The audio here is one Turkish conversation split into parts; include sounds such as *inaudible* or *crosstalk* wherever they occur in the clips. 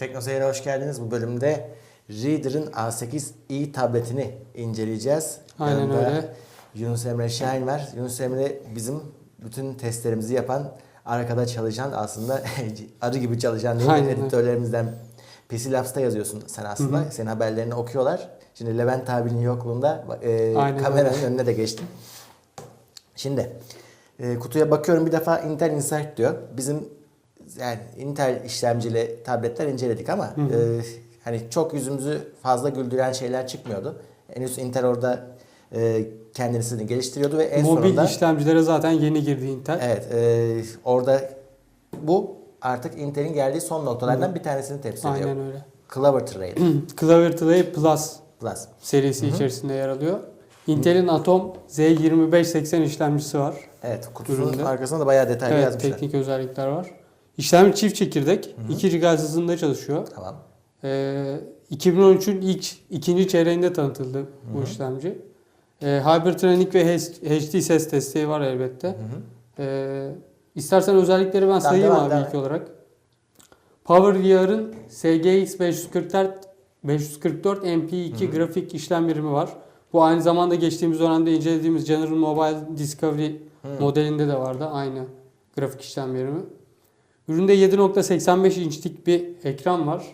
Teknoseyir'e hoş geldiniz. Bu bölümde Reader'ın A8i tabletini inceleyeceğiz. Aynen Yanında öyle. Yunus Emre Şahin var. Yunus Emre bizim bütün testlerimizi yapan, arkada çalışan aslında *laughs* arı gibi çalışan değil mi? Aynen editörlerimizden. PC Labs'ta yazıyorsun sen aslında. Senin haberlerini okuyorlar. Şimdi Levent abinin yokluğunda e, Aynen kameranın öyle. önüne de geçtim. Şimdi e, kutuya bakıyorum bir defa Intel Insight diyor. Bizim yani Intel işlemcili tabletler inceledik ama e, hani çok yüzümüzü fazla güldüren şeyler çıkmıyordu. Henüz Intel orada e, kendisini geliştiriyordu ve en Mobil sonunda işlemcilere zaten yeni girdi Intel. evet e, orada bu artık Intel'in geldiği son noktalardan bir tanesini temsil ediyor. Aynen öyle. Clover Trail Clover Trail Plus Plus. serisi içerisinde yer alıyor. Intel'in Atom Z2580 işlemcisi var. Evet kutusunun Üründe. arkasında da bayağı detaylı evet, yazmışlar. teknik özellikler var. İşlemci çift çekirdek. 2 GHz hızında çalışıyor. Tamam. Ee, 2013'ün ilk ikinci çeyreğinde tanıtıldı bu işlemci. Ee, Hypertronic ve HD ses desteği var elbette. Ee, istersen özellikleri ben sayayım devam, abi devam ilk olarak. PowerVR'ın SGX 544 544 MP2 grafik işlem birimi var. Bu aynı zamanda geçtiğimiz dönemde incelediğimiz General Mobile Discovery modelinde de vardı aynı grafik işlem birimi. Üründe 7.85 inçlik bir ekran var.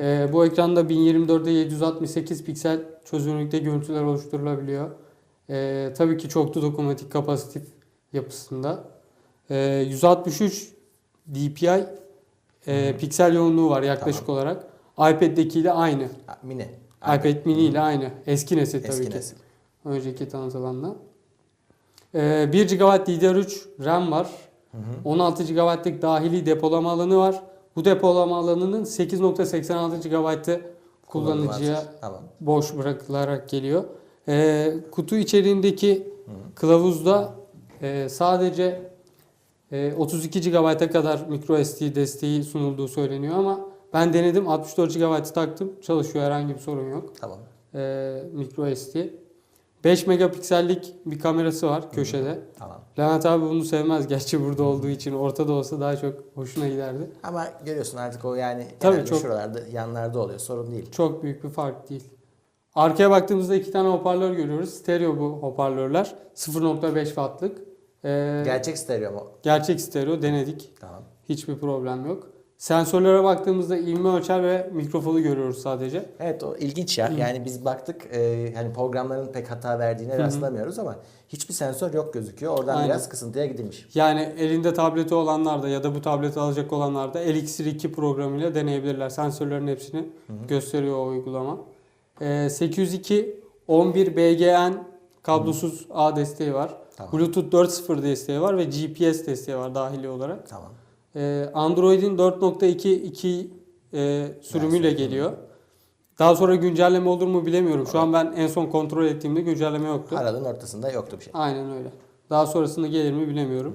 Ee, bu ekranda 1024'de 768 piksel çözünürlükte görüntüler oluşturulabiliyor. Ee, tabii ki çoklu dokunmatik kapasitif yapısında. Ee, 163 dpi e, piksel yoğunluğu var yaklaşık olarak. iPad'dekiyle aynı. Mini. iPad mini ile aynı. Eski nesil tabii Eski ki. nesil. Önceki tanıtılanla. Ee, 1 GB DDR3 RAM var. 16 GB'lık dahili depolama alanı var. Bu depolama alanının 8.86 GB'ı kullanıcıya Tamam. boş bırakılarak geliyor. Ee, kutu içeriğindeki kılavuzda e, sadece e, 32 GB'a kadar micro SD desteği sunulduğu söyleniyor ama ben denedim 64 GB taktım çalışıyor herhangi bir sorun yok. Tamam. Ee, micro SD. 5 megapiksellik bir kamerası var köşede. Tamam. Levent abi bunu sevmez gerçi burada olduğu için ortada olsa daha çok hoşuna giderdi. Ama görüyorsun artık o yani Tabii çok- şuralarda yanlarda oluyor sorun değil. Çok büyük bir fark değil. Arkaya baktığımızda iki tane hoparlör görüyoruz. Stereo bu hoparlörler. 0.5 wattlık. Ee, Gerçek stereo mu? gerçek stereo denedik. Tamam. Hiçbir problem yok. Sensörlere baktığımızda ivme ölçer ve mikrofonu görüyoruz sadece. Evet o ilginç ya. Yani biz baktık e, hani programların pek hata verdiğine rastlamıyoruz ama hiçbir sensör yok gözüküyor. Oradan Aynen. biraz kısıntıya gidilmiş. Yani elinde tableti olanlar da ya da bu tableti alacak olanlar da Elixir 2 programıyla deneyebilirler. Sensörlerin hepsini gösteriyor o uygulama. Ee, 802 11 BGN kablosuz A desteği var. Tamam. Bluetooth 4.0 desteği var ve GPS desteği var dahili olarak. Tamam. Ee, Android'in 4.2.2 e, sürümüyle geliyor. Daha sonra güncelleme olur mu bilemiyorum. Şu an ben en son kontrol ettiğimde güncelleme yoktu. Aralığın ortasında yoktu bir şey. Aynen öyle. Daha sonrasında gelir mi bilemiyorum.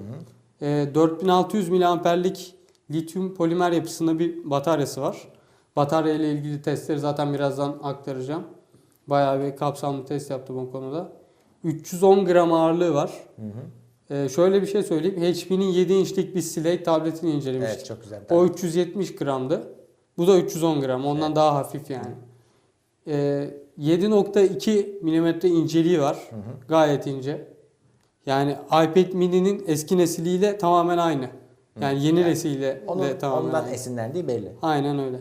Ee, 4600 miliamperlik lityum polimer yapısında bir bataryası var. Batarya ile ilgili testleri zaten birazdan aktaracağım. Bayağı bir kapsamlı test yaptım o konuda. 310 gram ağırlığı var. Ee, şöyle bir şey söyleyeyim. HP'nin 7 inçlik bir Slate tabletini incelemiştik. Evet çok güzel. O 370 gramdı. Bu da 310 gram. Ondan daha hafif yani. Ee, 7.2 milimetre inceliği var. Gayet ince. Yani iPad mini'nin eski nesiliyle tamamen aynı. Yani yeni Yani nesiliyle Onun, de tamamen ondan aynı. esinlendiği belli. Aynen öyle.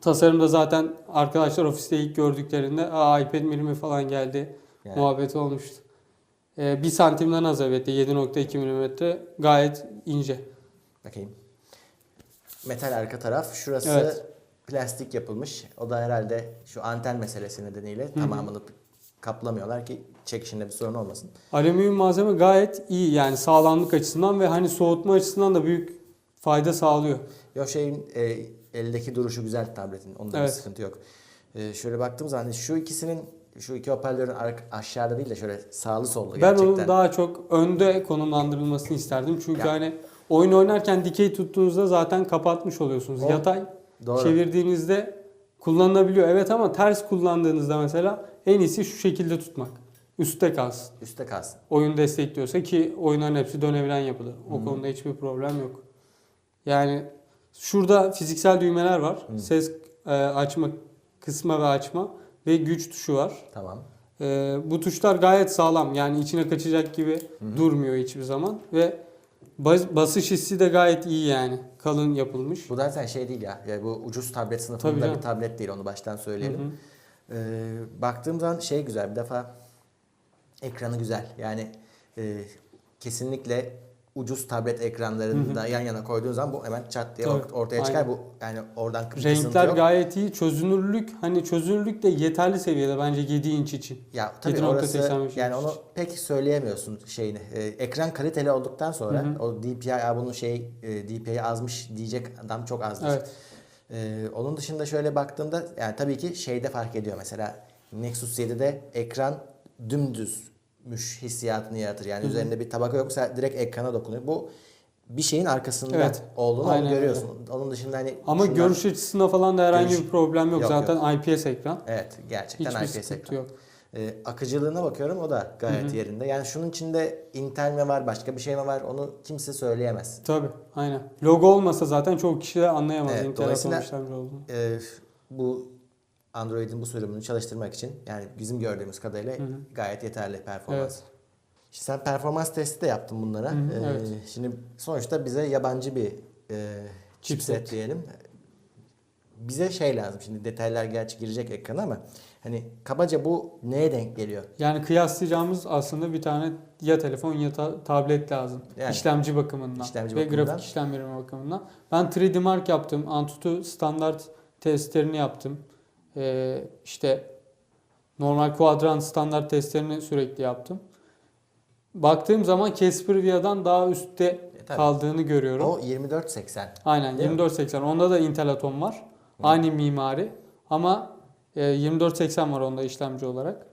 Tasarımda zaten arkadaşlar ofiste ilk gördüklerinde Aa, iPad mini mi falan geldi Yani. muhabbeti olmuştu. Ee, 1 santimden az evet 7.2 milimetre gayet ince. Bakayım. Metal arka taraf. Şurası Evet. plastik yapılmış. O da herhalde şu anten meselesi nedeniyle tamamını kaplamıyorlar ki çekişinde bir sorun olmasın. Alüminyum malzeme gayet iyi yani sağlamlık açısından ve hani soğutma açısından da büyük fayda sağlıyor. Yok şeyin e, eldeki duruşu güzel tabletin. Onda bir Evet. sıkıntı yok. E, şöyle baktığım zaman şu ikisinin şu iki hoparlörün aşağıda değil de şöyle sağlı sollu Ben gerçekten. onun daha çok önde konumlandırılmasını isterdim. Çünkü Ya. hani oyun oynarken dikey tuttuğunuzda zaten kapatmış oluyorsunuz. O- Yatay Doğru. çevirdiğinizde kullanılabiliyor. Evet ama ters kullandığınızda mesela en iyisi şu şekilde tutmak. Üstte kalsın. Üste kalsın. Oyun destekliyorsa ki oyunların hepsi dönebilen yapıda. O konuda hiçbir problem yok. Yani Şurada fiziksel düğmeler var. Ses e, açma, kısma ve açma ve güç tuşu var. Tamam. E, bu tuşlar gayet sağlam. Yani içine kaçacak gibi durmuyor hiçbir zaman ve bas- basış hissi de gayet iyi yani. Kalın yapılmış. Bu zaten şey değil ya. ya bu ucuz tablet sınıfında bir tablet değil. Onu baştan Hı söyleyelim. hı. Ee, baktığım zaman şey güzel. Bir defa ekranı güzel. Yani e, kesinlikle ucuz tablet ekranlarını da yan yana koyduğun zaman bu hemen çat diye Tabii, ort- ortaya çıkar. aynen. Bu yani oradan Renkler yok. gayet iyi. Çözünürlük hani çözünürlük de yeterli seviyede bence 7 inç için. Ya tabii 7.85 orası yani inç. onu pek söyleyemiyorsun şeyini. Ee, ekran kaliteli olduktan sonra Hı hı. o DPI bunun şey e, DPI azmış diyecek adam çok azdır. Evet. Ee, onun dışında şöyle baktığımda yani tabii ki şeyde fark ediyor mesela Nexus 7'de ekran dümdüzmüş hissiyatını yaratır. Yani Hı hı. üzerinde bir tabaka yoksa direkt ekrana dokunuyor. Bu bir şeyin arkasında Evet. olduğunu Aynen görüyorsun. Onun dışında hani Ama şundan- görüş açısında falan da herhangi Görüş- bir problem yok. Yok, Zaten IPS ekran. Evet gerçekten Hiçbir IPS ekran. yok. Ee, akıcılığına bakıyorum o da gayet Hı hı. yerinde. Yani şunun içinde Intel mi var başka bir şey mi var onu kimse söyleyemez. Tabii aynen. Logo olmasa zaten çoğu kişi de anlayamaz Evet, Intel dolayısıyla-. Ee, bu Android'in bu sürümünü çalıştırmak için yani bizim gördüğümüz kadarıyla Hı hı. gayet yeterli performans. Evet. Şimdi sen performans testi de yaptın bunlara. Hı hı, Ee, evet. Şimdi sonuçta bize yabancı bir e, chipset Chipset. diyelim. Bize şey lazım şimdi detaylar gerçi girecek ekrana ama hani kabaca bu neye denk geliyor? Yani kıyaslayacağımız aslında bir tane ya telefon ya ta- tablet lazım. Yani. İşlemci bakımından İşlemci ve bakımından. grafik işlem birimi bakımından. Ben 3D Mark yaptım. Antutu standart testlerini yaptım. Ee, işte normal kuadran standart testlerini sürekli yaptım. Baktığım zaman Casper Via'dan daha üstte E, kaldığını görüyorum. O 2480. Aynen Değil mi? 2480. Onda da Intel Atom var. Aynı mimari ama e, 2480 var onda işlemci olarak.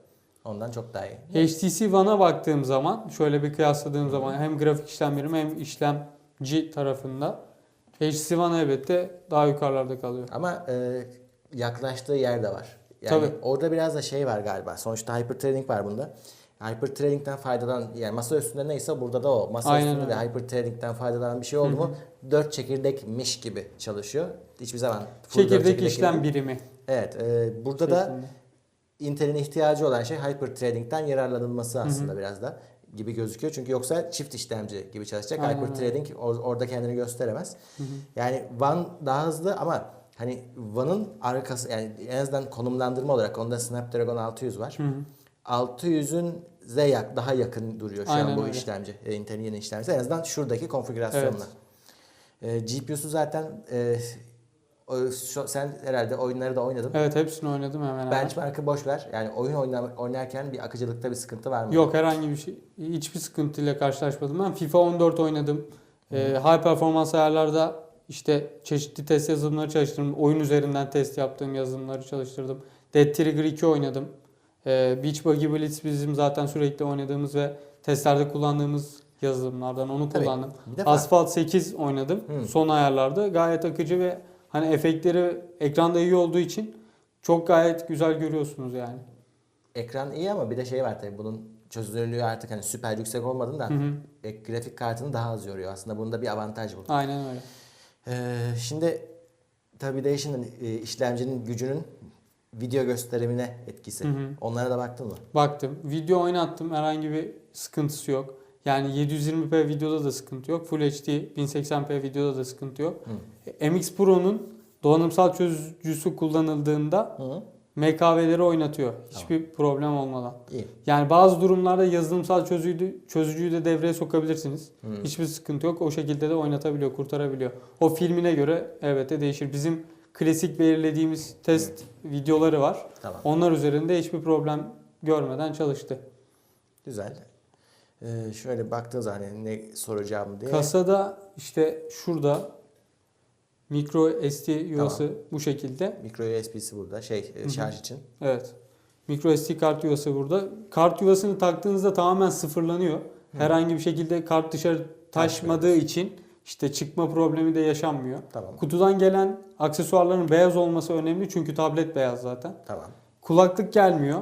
Ondan çok daha iyi. HTC One'a baktığım zaman, şöyle bir kıyasladığım zaman hem grafik işlem birimi hem işlemci tarafında HTC One elbette daha yukarılarda kalıyor. Ama e, yaklaştığı yer de var. Yani Tabii. orada biraz da şey var galiba. Sonuçta hyperthreading var bunda. Hyperthreading'den faydalanan yani masa üstünde neyse burada da o. Masa Aynen üstünde de öyle. hyperthreading'den faydalanan bir şey oldu mu dört çekirdekmiş gibi çalışıyor. Hiçbir zaman full Çekirdek çekirdek işlem gibi. birimi. Evet. e, burada da şeklinde. Intel'in ihtiyacı olan şey hyperthreading'den yararlanılması aslında biraz da gibi gözüküyor. Çünkü yoksa çift işlemci gibi çalışacak. Aynen hyperthreading or- orada kendini gösteremez. Hı hı. Yani One daha hızlı ama hani One'ın arkası yani en azından konumlandırma olarak onda Snapdragon 600 var. Hı hı. 600'ün yak daha yakın duruyor şu Aynen an bu öyle. işlemci. e, Intel'in yeni işlemcisi. En azından şuradaki konfigürasyonla. E, GPU'su zaten e, o, şu- sen herhalde oyunları da oynadın. Evet hepsini oynadım hemen hemen. Benchmark'ı boş ver. Yani oyun oyna- oynarken bir akıcılıkta bir sıkıntı var mı? Yok herhangi bir şey, hiçbir sıkıntıyla karşılaşmadım. Ben FIFA 14 oynadım. Ee, high performans ayarlarda işte çeşitli test yazılımları çalıştırdım. Oyun üzerinden test yaptığım yazılımları çalıştırdım. Dead Trigger 2 oynadım. Ee, Beach Buggy Blitz bizim zaten sürekli oynadığımız ve testlerde kullandığımız yazılımlardan onu Tabii. kullandım. Asphalt 8 oynadım. Hı. Son ayarlarda gayet akıcı ve hani efektleri ekranda iyi olduğu için çok gayet güzel görüyorsunuz yani. ekran iyi ama bir de şey var tabii bunun çözünürlüğü artık hani süper yüksek olmadığından Hı hı. e, grafik kartını daha az yoruyor. Aslında bunda bir avantaj bu. Aynen öyle. Ee, şimdi tabii de işin e, işlemcinin gücünün video gösterimine etkisi. Hı hı. Onlara da baktın mı? Baktım. Video oynattım. Herhangi bir sıkıntısı yok. Yani 720p videoda da sıkıntı yok. Full HD 1080p videoda da sıkıntı yok. MX Pro'nun donanımsal çözücüsü kullanıldığında Hı. MKV'leri oynatıyor. Hiçbir problem olmadan. İyi. Yani bazı durumlarda yazılımsal çözücüyü, çözücüyü de devreye sokabilirsiniz. Hı. Hiçbir sıkıntı yok. O şekilde de oynatabiliyor, kurtarabiliyor. O filmine göre elbette değişir. Bizim klasik belirlediğimiz test videoları var. Tamam. Onlar üzerinde hiçbir problem görmeden çalıştı. Güzel. Ee, şöyle baktığın zaman hani ne soracağım diye. Kasada işte şurada micro SD yuvası bu şekilde. Micro USB'si burada. Şey e, hı. şarj için. Evet. Micro SD kart yuvası burada. Kart yuvasını taktığınızda tamamen sıfırlanıyor. Herhangi bir şekilde kart dışarı taşmadığı için işte çıkma problemi de yaşanmıyor. Tamam. Kutudan gelen aksesuarların beyaz olması önemli çünkü tablet beyaz zaten. Tamam. Kulaklık gelmiyor.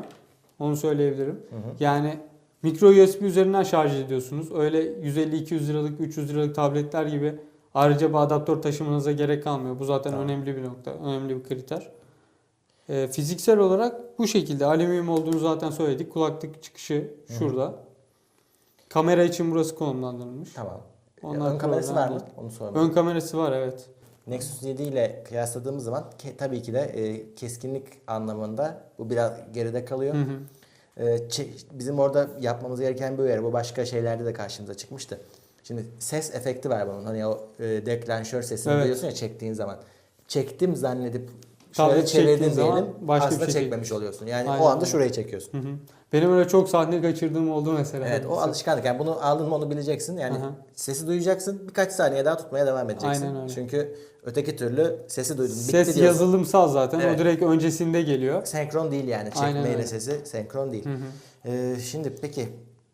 Onu söyleyebilirim. Hı hı. Yani mikro USB üzerinden şarj ediyorsunuz. Öyle 150-200 liralık, 300 liralık tabletler gibi Ayrıca bir adaptör taşımanıza gerek kalmıyor. Bu zaten Tamam. önemli bir nokta, önemli bir kriter. Ee, fiziksel olarak bu şekilde alüminyum olduğunu zaten söyledik. Kulaklık çıkışı şurada. Kamera için burası konumlandırılmış. Tamam. Onlar Ön kamerası var mı? Onu sormak. Ön kamerası var evet. Nexus 7 ile kıyasladığımız zaman ke- tabii ki de e, keskinlik anlamında bu biraz geride kalıyor. Hı hı. E, çe- bizim orada yapmamız gereken bir uyarı. Bu başka şeylerde de karşımıza çıkmıştı. Şimdi ses efekti var bunun. Hani o e, deklanşör sesini Evet. duyuyorsun ya çektiğin zaman. Çektim zannedip Tablet şöyle çektiğin çevirdin diyelim. başka bir aslında şey çekmemiş oluyorsun. Yani Aynen o anda şurayı çekiyorsun. Hı hı. Benim öyle çok sahne kaçırdığım oldu mesela. Evet o alışkanlık. Yani bunu aldın mı onu bileceksin. Yani Aha. sesi duyacaksın. Birkaç saniye daha tutmaya devam edeceksin. Aynen öyle. Çünkü öteki türlü sesi duydun. bitti Ses diyorsun. yazılımsal zaten. Evet. O direkt öncesinde geliyor. Senkron değil yani. Çekmeyle sesi senkron değil. Hı hı. Ee, şimdi peki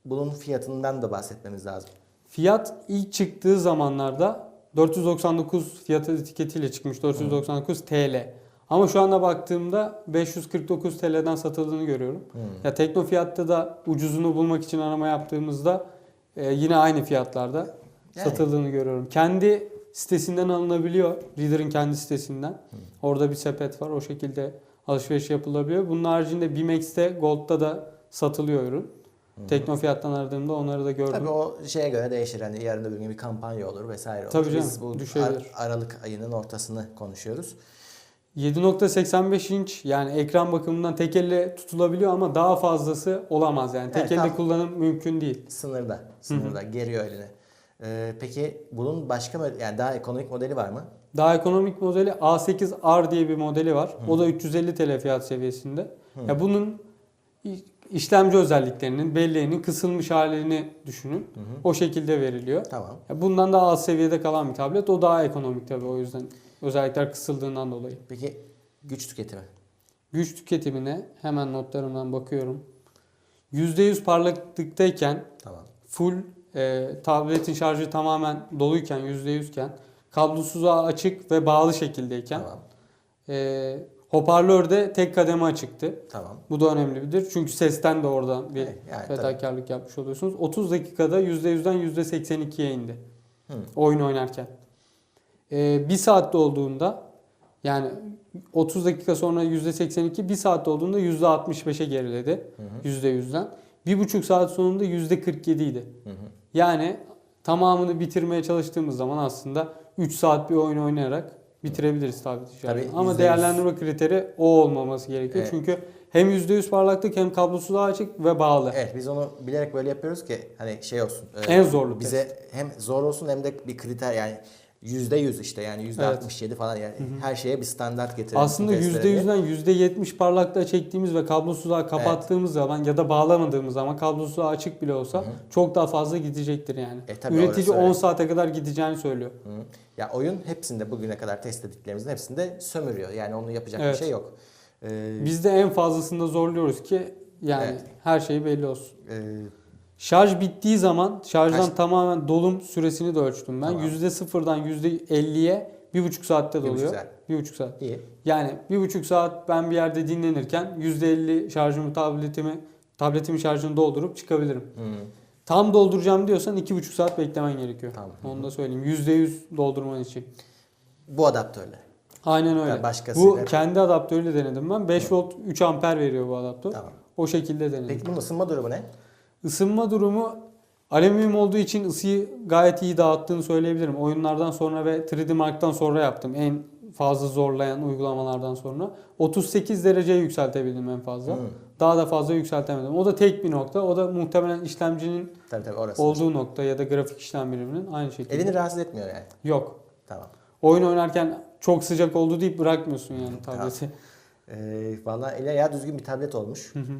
bunun fiyatından da bahsetmemiz lazım. Fiyat ilk çıktığı zamanlarda 499 fiyat etiketiyle çıkmış 499 TL. Ama şu anda baktığımda 549 TL'den satıldığını görüyorum. Hmm. Ya Tekno fiyatta da ucuzunu bulmak için arama yaptığımızda e, yine aynı fiyatlarda Yani. satıldığını görüyorum. Kendi sitesinden alınabiliyor. Reader'ın kendi sitesinden. Orada bir sepet var. O şekilde alışveriş yapılabiliyor. Bunun haricinde Bimex'te Gold'da da satılıyor ürün. Tekno fiyattan aradığımda onları da gördüm. Tabii o şeye göre değişir. Hani yarın öbür gün bir kampanya olur vesaire olur. Tabii canım, Biz bu düşebilir. Ar- Aralık ayının ortasını konuşuyoruz. 7.85 inç yani ekran bakımından tek elle tutulabiliyor ama daha fazlası olamaz yani. Tek Evet, elle tam- kullanım mümkün değil. Sınırda. Sınırda. Geriyor eline. Ee, peki bunun başka mı yani daha ekonomik modeli var mı? Daha ekonomik modeli A8R diye bir modeli var. O da 350 TL fiyat seviyesinde. Ya bunun işlemci özelliklerinin, belleğinin kısılmış halini düşünün. O şekilde veriliyor. Tamam. Ya bundan daha az seviyede kalan bir tablet. O daha ekonomik tabii o yüzden. Özellikler kısıldığından dolayı. Peki güç tüketimi? Güç tüketimine hemen notlarımdan bakıyorum. %100 parlaklıktayken Tamam. full e, tabletin şarjı tamamen doluyken %100 iken kablosuza açık ve bağlı şekildeyken Tamam. e, hoparlörde tek kademe açıktı. Tamam. Bu da önemlidir. Çünkü sesten de oradan bir Evet, yani tabii. fedakarlık yapmış oluyorsunuz. 30 dakikada %100'den %82'ye indi. Hı. Oyun oynarken. Ee, bir saatte olduğunda yani 30 dakika sonra %82, bir saatte olduğunda %65'e geriledi. %100'den. Bir buçuk saat sonunda %47 idi. Hı hı. Yani tamamını bitirmeye çalıştığımız zaman aslında 3 saat bir oyun oynayarak bitirebiliriz tabii Tabii, şarjını. Ama %100. değerlendirme kriteri o olmaması gerekiyor. Evet. Çünkü hem %100 parlaklık hem kablosu açık ve bağlı. Evet biz onu bilerek böyle yapıyoruz ki hani şey olsun. e, En zorlu Bize hem zor olsun hem de bir kriter yani yüzde yüz işte yani yüzde Evet. 67 falan yani her şeye bir standart getirelim. Aslında testlere diye. %100'den %70 parlaklığa çektiğimiz ve kablosuza kapattığımız zaman ya da bağlamadığımız zaman kablosuza açık bile olsa çok daha fazla gidecektir yani. E, tabii Üretici orası öyle. 10 saate kadar gideceğini söylüyor. Hı. Ya oyun hepsinde bugüne kadar test ettiklerimizin hepsinde sömürüyor. Yani onu yapacak Evet. bir şey yok. Ee, Biz de en fazlasında zorluyoruz ki yani Evet. her şey belli olsun. e, Şarj bittiği zaman şarjdan Kaç- tamamen dolum süresini de ölçtüm ben. Tamam. %0'dan %50'ye bir buçuk saatte Bir buçuk doluyor. saat. Bir buçuk saat. iyi. Yani bir buçuk saat ben bir yerde dinlenirken %50 şarjımı tabletimi tabletimin şarjını doldurup çıkabilirim. Hı. Tam dolduracağım diyorsan iki buçuk saat beklemen gerekiyor. Tamam. Onu da söyleyeyim. %100 doldurman için. Bu adaptörle. Aynen öyle. Ya başkasıyla- Bu kendi adaptörüyle denedim ben. 5 volt 3 amper veriyor bu adaptör. Tamam. O şekilde denedim. Peki bunun ısınma durumu ne? Isınma durumu alüminyum olduğu için ısıyı gayet iyi dağıttığını söyleyebilirim. Oyunlardan sonra ve 3D Mark'tan sonra yaptım. En fazla zorlayan uygulamalardan sonra. 38 dereceye yükseltebildim en fazla. Hı. Daha da fazla yükseltemedim. O da tek bir nokta. O da muhtemelen işlemcinin Tabii tabii orası. olduğu nokta ya da grafik işlem biriminin aynı şekilde. Elini rahatsız etmiyor yani. Yok. Tamam. Oyun oynarken çok sıcak oldu deyip bırakmıyorsun yani tableti. Ee, Valla ele ayağı düzgün bir tablet olmuş. Hı hı.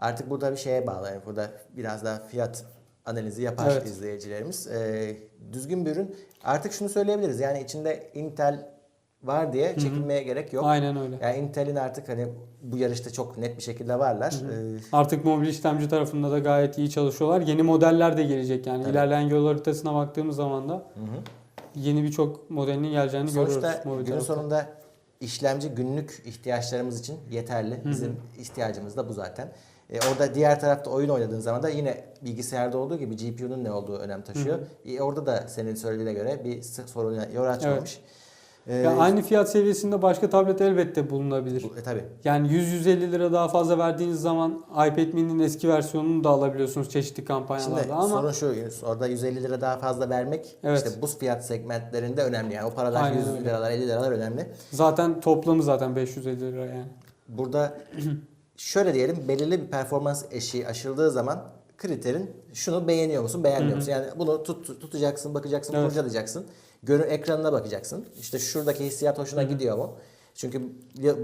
Artık burada bir şeye bağlı. Yani burada biraz daha fiyat analizi yapar Evet. izleyicilerimiz. Ee, düzgün bir ürün. Artık şunu söyleyebiliriz. Yani içinde Intel var diye çekinmeye gerek yok. Aynen öyle. Yani Intel'in artık hani bu yarışta çok net bir şekilde varlar. Ee, Artık mobil işlemci tarafında da gayet iyi çalışıyorlar. Yeni modeller de gelecek yani. Tabii. İlerleyen yol haritasına baktığımız zaman da hı hı. yeni birçok modelinin geleceğini Sonuçta görüyoruz. mobil günün tarafta. sonunda işlemci günlük ihtiyaçlarımız için yeterli. Bizim ihtiyacımız da bu zaten. E, orada diğer tarafta oyun oynadığın zaman da yine bilgisayarda olduğu gibi GPU'nun ne olduğu önem taşıyor. E, orada da senin söylediğine göre bir sorun yol açmamış. E, Ya aynı fiyat seviyesinde başka tablet elbette bulunabilir. bu- e, tabii. Yani 100-150 lira daha fazla verdiğiniz zaman iPad mini'nin eski versiyonunu da alabiliyorsunuz çeşitli kampanyalarda Şimdi ama sorun şu Yunus, orada 150 lira daha fazla vermek Evet. işte bu fiyat segmentlerinde önemli. Yani o paralar Aynen 100 öyle. liralar 50 liralar önemli. zaten toplamı zaten 550 lira yani. Burada *clears throat* şöyle diyelim belirli bir performans eşiği aşıldığı zaman kriterin şunu beğeniyor musun beğenmiyor musun? Yani bunu tut, tutacaksın bakacaksın Evet. kurcalayacaksın. Görü ekranına bakacaksın. İşte şuradaki hissiyat hoşuna gidiyor mu? Çünkü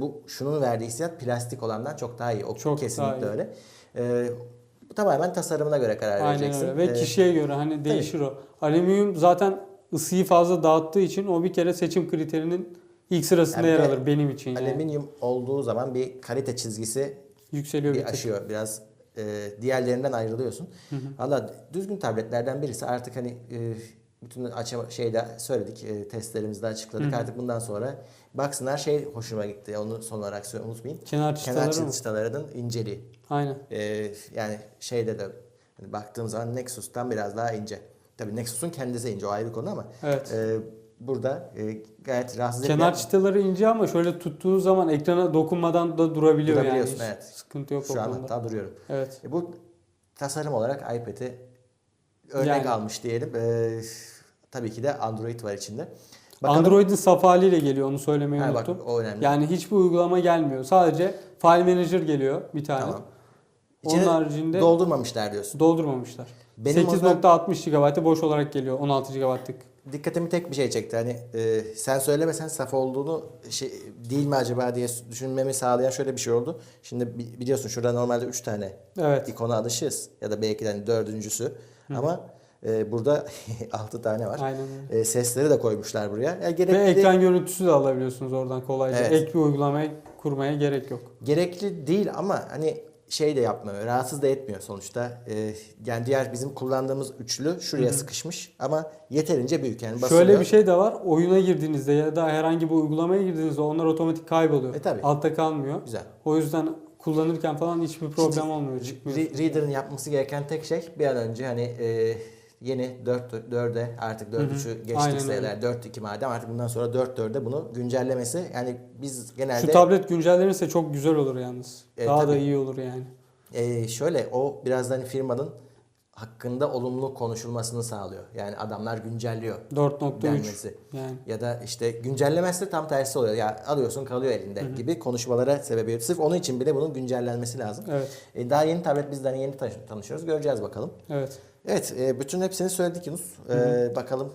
bu şunun verdiği hissiyat plastik olandan çok daha iyi. O Çok kesinlikle iyi. öyle. Ee, tamamen tasarımına göre karar Aynen vereceksin. öyle ve Ee, kişiye göre hani değişir o. Alüminyum zaten ısıyı fazla dağıttığı için o bir kere seçim kriterinin ilk sırasında Yani yer alır benim için yani. Alüminyum olduğu zaman bir kalite çizgisi Yükseliyor bir bir tık. aşıyor. Biraz e, diğerlerinden ayrılıyorsun. Valla düzgün tabletlerden birisi artık hani e, bütün açama şeyde söyledik, e, testlerimizde açıkladık. Artık bundan sonra baksınlar şey hoşuma gitti. Onu son olarak unutmayın. Kenar çıtaları Kenar çıtalarının inceliği. Aynen. E, yani şeyde de hani baktığım zaman Nexus'tan biraz daha ince. Tabii Nexus'un kendisi ince o ayrı konu ama Evet. e, burada e, gayet rahatsız Kenar etmeyen- çıtaları ince ama şöyle tuttuğun zaman ekrana dokunmadan da durabiliyor yani. Durabiliyorsun, Hiç evet. Sıkıntı yok Şu an hatta duruyorum. Evet. E, bu tasarım olarak iPad'i örnek Yani. almış diyelim. E, tabii ki de Android var içinde. Android'in saf haliyle geliyor onu söylemeyi Ha, bak, unuttum. o önemli. Yani hiçbir uygulama gelmiyor. Sadece File Manager geliyor bir tane. tamam. Onun İçine haricinde doldurmamışlar diyorsun. doldurmamışlar. Benim o zaman 8.60 GB'ı boş olarak geliyor 16 GB'lık. Dikkatimi tek bir şey çekti. Hani e, sen söylemesen saf olduğunu şey, değil mi acaba diye düşünmemi sağlayan şöyle bir şey oldu. Şimdi bi- biliyorsun şurada normalde 3 tane Evet. ikona alışığız. Ya da belki de hani dördüncüsü. Ama e, burada *laughs* 6 tane var. Aynen. E, sesleri de koymuşlar buraya. Ya Ve gerekli, ekran görüntüsü de alabiliyorsunuz oradan kolayca. Evet. Ek bir uygulamayı kurmaya gerek yok. gerekli değil ama hani şey de yapmıyor. Rahatsız da etmiyor sonuçta. E, yani diğer bizim kullandığımız üçlü şuraya sıkışmış ama yeterince büyük yani basılıyor. Şöyle bir şey de var. Oyuna girdiğinizde ya da herhangi bir uygulamaya girdiğinizde onlar otomatik kayboluyor. E, tabii. Altta kalmıyor. Güzel. O yüzden kullanırken falan hiçbir problem olmuyor. Çıkmıyor. Re- Reader'ın yapması gereken tek şey bir an önce hani e, yeni 4 4'e artık 4 3'ü geçtik sayılar 4 2 madem artık bundan sonra 4 4'e bunu güncellemesi yani biz genelde Şu tablet güncellenirse çok güzel olur yalnız. E, Daha da tabii. iyi olur yani. e, şöyle o biraz da hani firmanın hakkında olumlu konuşulmasını sağlıyor. Yani adamlar güncelliyor 4.3 denmesi. yani. Ya da işte güncellemezse tam tersi oluyor. Ya alıyorsun kalıyor elinde gibi konuşmalara sebebiyet. Sırf onun için bile bunun güncellenmesi lazım. Evet. E, daha yeni tablet bizden yeni tanış- tanışıyoruz. Göreceğiz bakalım. Evet. Evet, e, bütün hepsini söyledik Yunus. E, bakalım.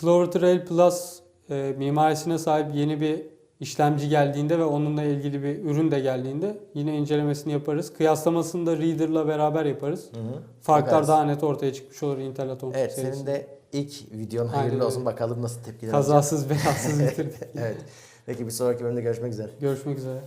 Clover Trail Plus e, mimarisine sahip yeni bir işlemci geldiğinde ve onunla ilgili bir ürün de geldiğinde yine incelemesini yaparız. Kıyaslamasını da Reader'la beraber yaparız. Hı hı. Farklar Bakarız. daha net ortaya çıkmış olur Intel Atom Evet, serisi. senin de ilk videon Aynen hayırlı olsun. öyle. Bakalım nasıl tepkiler. Kazasız belasız *laughs* bitirdik. Evet. Peki bir sonraki bölümde görüşmek üzere. Görüşmek üzere.